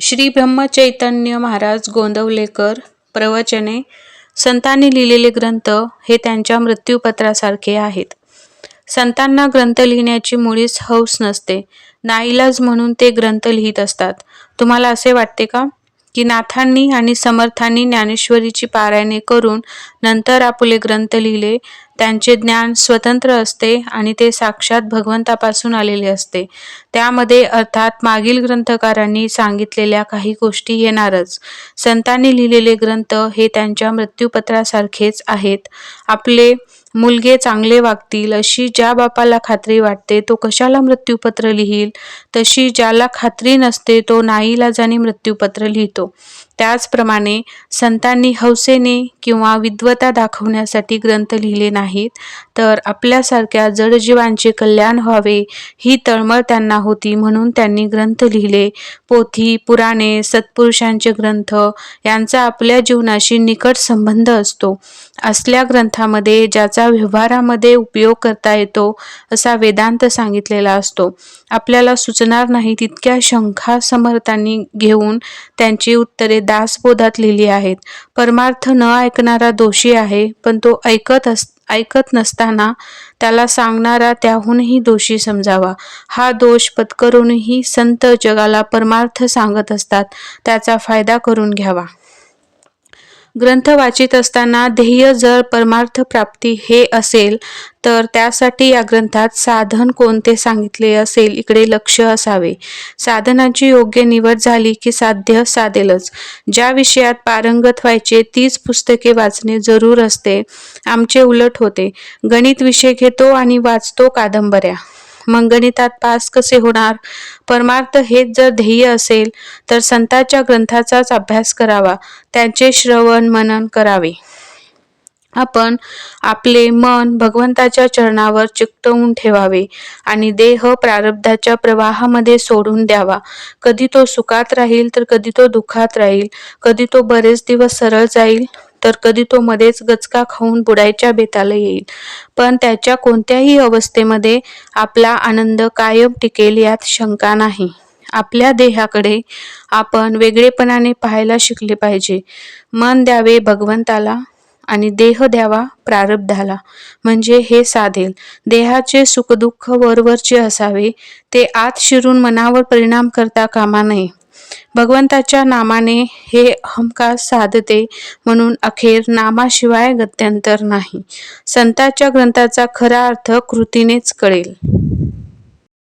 श्री ब्रह्मचैतन्य महाराज गोंदवलेकर प्रवचने संतांनी लिहिलेले ग्रंथ हे त्यांच्या मृत्यूपत्रासारखे आहेत. संतांना ग्रंथ लिहिण्याची मुळीच हौस नसते. नाईलाज म्हणून ते ग्रंथ लिहित असतात. तुम्हाला असे वाटते का? की नाथांनी आणि समर्थांनी ज्ञानेश्वरीची पारायणे करून नंतर आपले ग्रंथ लिहिले. त्यांचे ज्ञान स्वतंत्र असते आणि ते साक्षात भगवंतापासून आलेले असते. त्यामध्ये अर्थात मागील ग्रंथकारांनी सांगितलेल्या काही गोष्टी येणारच. संतांनी लिहिलेले ग्रंथ हे त्यांच्या मृत्यूपत्रासारखेच आहेत. आपले मुलगे चांगले वागतील अशी ज्या बापाला खात्री वाटते तो कशाला मृत्यूपत्र लिहील? तशी ज्याला खात्री नसते तो नाईलाजाने मृत्यूपत्र लिहितो. त्याचप्रमाणे संतांनी हौसेने किंवा विद्वता दाखवण्यासाठी ग्रंथ लिहिले नाहीत तर आपल्यासारख्या जडजीवांचे कल्याण व्हावे ही तळमळ त्यांना होती म्हणून त्यांनी ग्रंथ लिहिले. पोथी पुराणे सत्पुरुषांचे ग्रंथ यांचा आपल्या जीवनाशी निकट संबंध असतो. असल्या ग्रंथामध्ये ज्याचा व्यवहारामध्ये उपयोग करता येतो असा वेदांत सांगितलेला असतो. आपल्याला सुचणार नाही तितक्या शंखा समर्थांनी घेऊन त्यांची उत्तरे दासबोधात लिहिली आहेत. परमार्थ न ऐकणारा दोषी आहे पण तो ऐकत अस ऐकत नसताना त्याला सांगणारा त्याहूनही दोषी समजावा. हा दोष पत्करूनही संत जगाला परमार्थ सांगत असतात त्याचा फायदा करून घ्यावा. ग्रंथ वाचित असताना ध्येय जर परमार्थ प्राप्ती हे असेल तर त्यासाठी या ग्रंथात साधन कोणते सांगितले असेल इकडे लक्ष असावे. साधनाची योग्य निवड झाली की साध्य साधेलच. ज्या विषयात पारंगत व्हायचे तीच पुस्तके वाचणे जरूर असते. आमचे उलट होते. गणित विषय घेतो आणि वाचतो कादंबऱ्या. मग गणितात पास कसे होणार? परमार्थ हेच जर ध्येय असेल तर संतांच्या ग्रंथाचाच अभ्यास करावा. त्यांचे श्रवण मनन करावे. आपण आपले मन भगवंताच्या चरणावर चिकटवून ठेवावे आणि देह प्रारब्धाच्या प्रवाहामध्ये सोडून द्यावा. कधी तो सुखात राहील तर कधी तो दुःखात राहील. कधी तो बरेच दिवस सरळ जाईल. तर कधी तो मध्येच गचका खाऊन बुडायच्या बेताला येईल. पण त्याच्या कोणत्याही अवस्थेमध्ये आपला आनंद कायम टिकेल यात शंका नाही. आपल्या देहाकडे आपण वेगळेपणाने पाहायला शिकले पाहिजे. मन द्यावे भगवंताला आणि देह द्यावा प्रारब्धाला. म्हणजे हे साधेल देहाचे सुखदुःख वरवरचे असावे. ते आत शिरून मनावर परिणाम करता कामा नये. भगवंताच्या नामाने हे हमखास साधते म्हणून अखेर नामाशिवाय गत्यंतर नाही. संतांच्या ग्रंथाचा खरा अर्थ कृतीनेच कळेल.